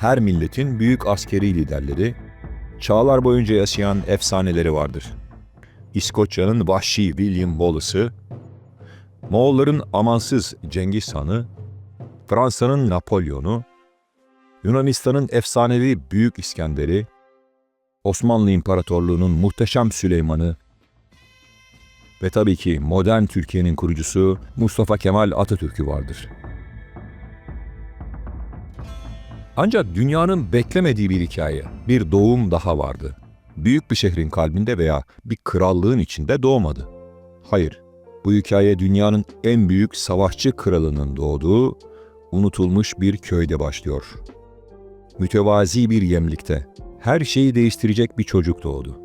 her milletin büyük askeri liderleri, çağlar boyunca yaşayan efsaneleri vardır. İskoçya'nın vahşi William Wallace'ı, Moğolların amansız Cengiz Han'ı, Fransa'nın Napolyon'u, Yunanistan'ın efsanevi Büyük İskender'i, Osmanlı İmparatorluğu'nun muhteşem Süleyman'ı ve tabii ki modern Türkiye'nin kurucusu Mustafa Kemal Atatürk'ü vardır. Ancak dünyanın beklemediği bir hikaye, bir doğum daha vardı. Büyük bir şehrin kalbinde veya bir krallığın içinde doğmadı. Hayır, bu hikaye dünyanın en büyük savaşçı kralının doğduğu, unutulmuş bir köyde başlıyor. Mütevazi bir yemlikte, her şeyi değiştirecek bir çocuk doğdu.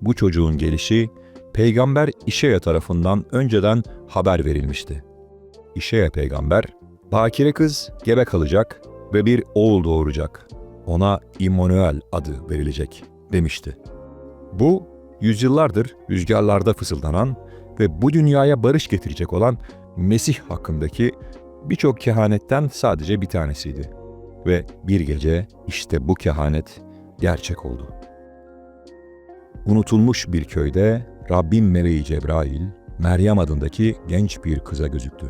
Bu çocuğun gelişi, Peygamber İşeya tarafından önceden haber verilmişti. İşeya peygamber, bakire kız gebe kalacak ve bir oğul doğuracak. Ona İmmanuel adı verilecek demişti. Bu, yüzyıllardır rüzgarlarda fısıldanan ve bu dünyaya barış getirecek olan Mesih hakkındaki birçok kehanetten sadece bir tanesiydi. Ve bir gece işte bu kehanet gerçek oldu. Unutulmuş bir köyde Rabbim meleği Cebrail, Meryem adındaki genç bir kıza gözüktü.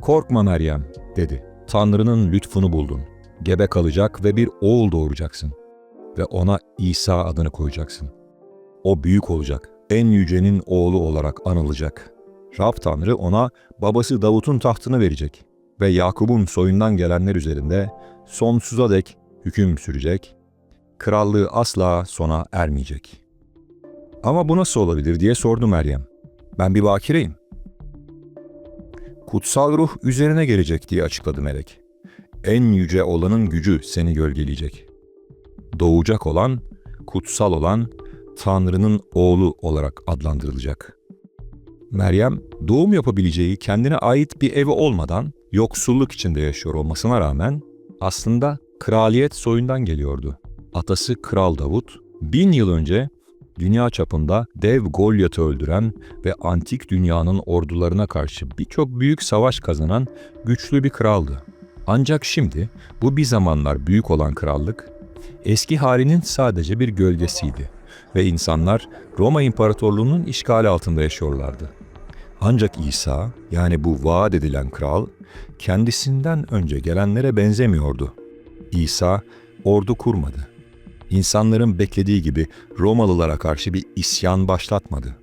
Korkma Meryem, dedi. Tanrı'nın lütfunu buldun. Gebe kalacak ve bir oğul doğuracaksın. Ve ona İsa adını koyacaksın. O büyük olacak, en yücenin oğlu olarak anılacak. Rab Tanrı ona babası Davut'un tahtını verecek ve Yakup'un soyundan gelenler üzerinde sonsuza dek hüküm sürecek, krallığı asla sona ermeyecek. Ama bu nasıl olabilir diye sordu Meryem. Ben bir bakireyim. Kutsal ruh üzerine gelecek diye açıkladı melek. En yüce olanın gücü seni gölgeleyecek. Doğacak olan, kutsal olan, Tanrı'nın oğlu olarak adlandırılacak. Meryem, doğum yapabileceği kendine ait bir evi olmadan yoksulluk içinde yaşıyor olmasına rağmen aslında kraliyet soyundan geliyordu. Atası Kral Davut, bin yıl önce dünya çapında dev Golyat'ı öldüren ve antik dünyanın ordularına karşı birçok büyük savaş kazanan güçlü bir kraldı. Ancak şimdi bu bir zamanlar büyük olan krallık eski halinin sadece bir gölgesiydi ve insanlar Roma İmparatorluğu'nun işgali altında yaşıyorlardı. Ancak İsa yani bu vaat edilen kral kendisinden önce gelenlere benzemiyordu. İsa ordu kurmadı insanların beklediği gibi Romalılara karşı bir isyan başlatmadı.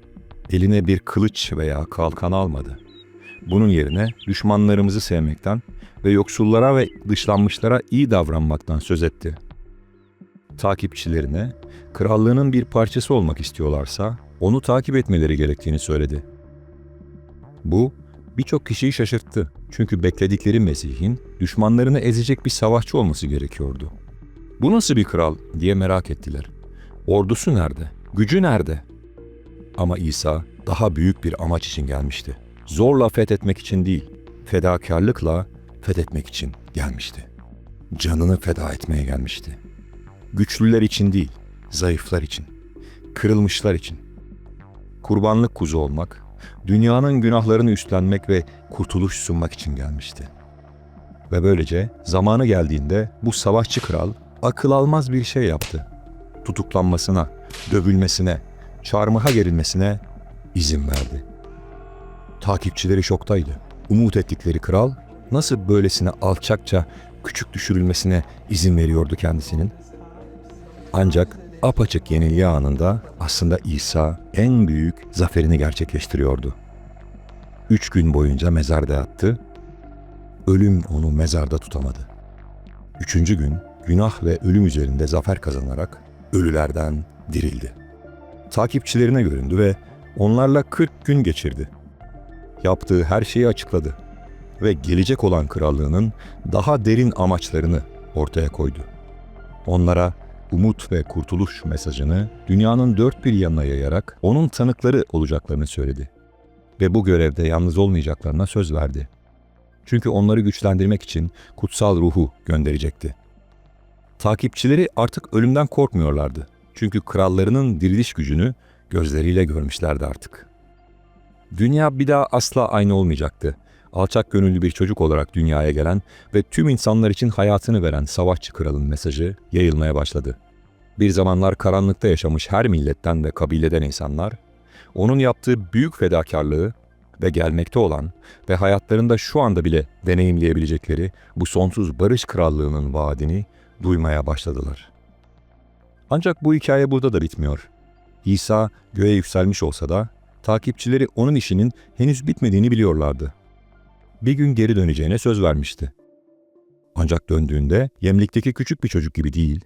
Eline bir kılıç veya kalkan almadı. Bunun yerine düşmanlarımızı sevmekten ve yoksullara ve dışlanmışlara iyi davranmaktan söz etti. Takipçilerine krallığının bir parçası olmak istiyorlarsa onu takip etmeleri gerektiğini söyledi. Bu birçok kişiyi şaşırttı. Çünkü bekledikleri Mesih'in düşmanlarını ezecek bir savaşçı olması gerekiyordu. Bu nasıl bir kral diye merak ettiler. Ordusu nerede? Gücü nerede? Ama İsa daha büyük bir amaç için gelmişti. Zorla fethetmek için değil, fedakarlıkla fethetmek için gelmişti. Canını feda etmeye gelmişti. Güçlüler için değil, zayıflar için, kırılmışlar için. Kurbanlık kuzu olmak, dünyanın günahlarını üstlenmek ve kurtuluş sunmak için gelmişti. Ve böylece zamanı geldiğinde bu savaşçı kral akıl almaz bir şey yaptı. Tutuklanmasına, dövülmesine, çarmıha gerilmesine izin verdi. Takipçileri şoktaydı. Umut ettikleri kral nasıl böylesine alçakça küçük düşürülmesine izin veriyordu kendisinin? Ancak apaçık yenilgi anında aslında İsa en büyük zaferini gerçekleştiriyordu. Üç gün boyunca mezarda yattı, ölüm onu mezarda tutamadı. Üçüncü gün günah ve ölüm üzerinde zafer kazanarak ölülerden dirildi. Takipçilerine göründü ve onlarla 40 gün geçirdi. Yaptığı her şeyi açıkladı ve gelecek olan krallığının daha derin amaçlarını ortaya koydu. Onlara umut ve kurtuluş mesajını dünyanın dört bir yanına yayarak onun tanıkları olacaklarını söyledi. Ve bu görevde yalnız olmayacaklarına söz verdi. Çünkü onları güçlendirmek için kutsal ruhu gönderecekti. Takipçileri artık ölümden korkmuyorlardı. Çünkü krallarının diriliş gücünü gözleriyle görmüşlerdi artık. Dünya bir daha asla aynı olmayacaktı. alçak gönüllü bir çocuk olarak dünyaya gelen ve tüm insanlar için hayatını veren savaşçı kralın mesajı yayılmaya başladı. Bir zamanlar karanlıkta yaşamış her milletten ve kabileden insanlar, onun yaptığı büyük fedakarlığı ve gelmekte olan ve hayatlarında şu anda bile deneyimleyebilecekleri bu sonsuz barış krallığının vaadini duymaya başladılar. Ancak bu hikaye burada da bitmiyor. İsa göğe yükselmiş olsa da takipçileri onun işinin henüz bitmediğini biliyorlardı. Bir gün geri döneceğine söz vermişti. Ancak döndüğünde yemlikteki küçük bir çocuk gibi değil,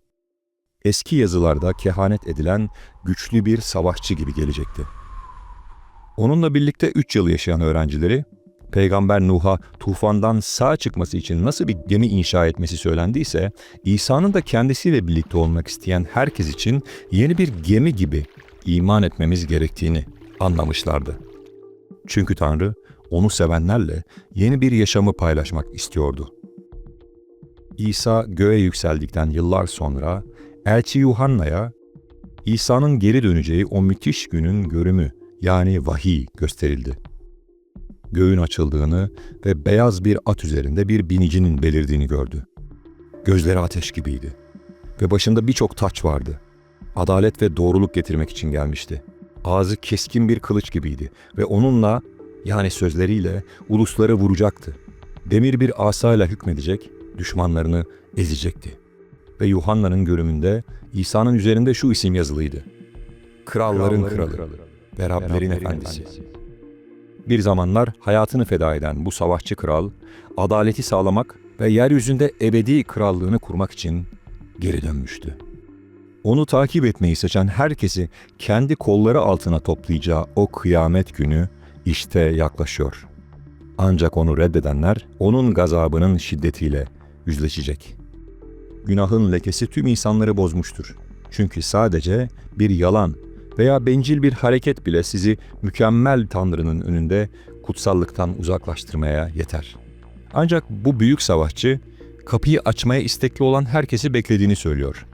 eski yazılarda kehanet edilen güçlü bir savaşçı gibi gelecekti. Onunla birlikte 3 yıl yaşayan öğrencileri, Peygamber Nuh'a tufandan sağ çıkması için nasıl bir gemi inşa etmesi söylendiyse, İsa'nın da kendisiyle birlikte olmak isteyen herkes için yeni bir gemi gibi iman etmemiz gerektiğini anlamışlardı. Çünkü Tanrı onu sevenlerle yeni bir yaşamı paylaşmak istiyordu. İsa göğe yükseldikten yıllar sonra Elçi Yuhanna'ya İsa'nın geri döneceği o müthiş günün görümü yani vahiy gösterildi. Göğün açıldığını ve beyaz bir at üzerinde bir binicinin belirdiğini gördü. Gözleri ateş gibiydi ve başında birçok taç vardı. Adalet ve doğruluk getirmek için gelmişti. Ağzı keskin bir kılıç gibiydi ve onunla yani sözleriyle ulusları vuracaktı. Demir bir asayla hükmedecek, düşmanlarını ezecekti. Ve Yuhanna'nın görümünde İsa'nın üzerinde şu isim yazılıydı. Kralların, kralı, ve Rablerin efendisi. Bir zamanlar hayatını feda eden bu savaşçı kral, adaleti sağlamak ve yeryüzünde ebedi krallığını kurmak için geri dönmüştü. Onu takip etmeyi seçen herkesi kendi kolları altına toplayacağı o kıyamet günü işte yaklaşıyor. Ancak onu reddedenler onun gazabının şiddetiyle yüzleşecek. Günahın lekesi tüm insanları bozmuştur. Çünkü sadece bir yalan veya bencil bir hareket bile sizi mükemmel Tanrı'nın önünde kutsallıktan uzaklaştırmaya yeter. Ancak bu büyük savaşçı kapıyı açmaya istekli olan herkesi beklediğini söylüyor.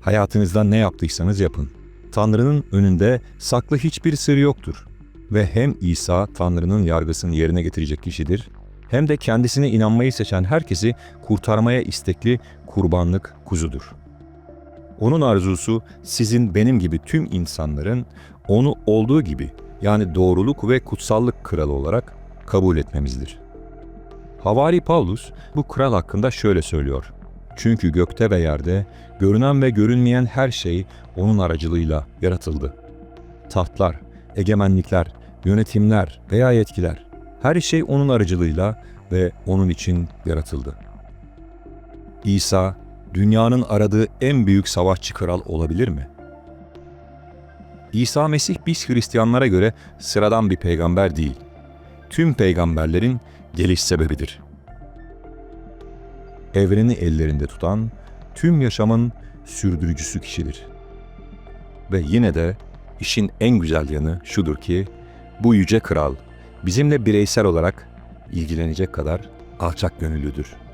Hayatınızda ne yaptıysanız yapın. Tanrı'nın önünde saklı hiçbir sır yoktur. Ve hem İsa Tanrı'nın yargısını yerine getirecek kişidir, hem de kendisine inanmayı seçen herkesi kurtarmaya istekli kurbanlık kuzudur. Onun arzusu sizin benim gibi tüm insanların onu olduğu gibi yani doğruluk ve kutsallık kralı olarak kabul etmemizdir. Havari Paulus bu kral hakkında şöyle söylüyor. Çünkü gökte ve yerde görünen ve görünmeyen her şey onun aracılığıyla yaratıldı. Tahtlar, egemenlikler, yönetimler veya yetkiler her şey onun aracılığıyla ve onun için yaratıldı. İsa dünyanın aradığı en büyük savaşçı kral olabilir mi? İsa Mesih biz Hristiyanlara göre sıradan bir peygamber değil. Tüm peygamberlerin geliş sebebidir. Evreni ellerinde tutan, tüm yaşamın sürdürücüsü kişidir. Ve yine de işin en güzel yanı şudur ki bu yüce kral bizimle bireysel olarak ilgilenecek kadar alçak gönüllüdür.''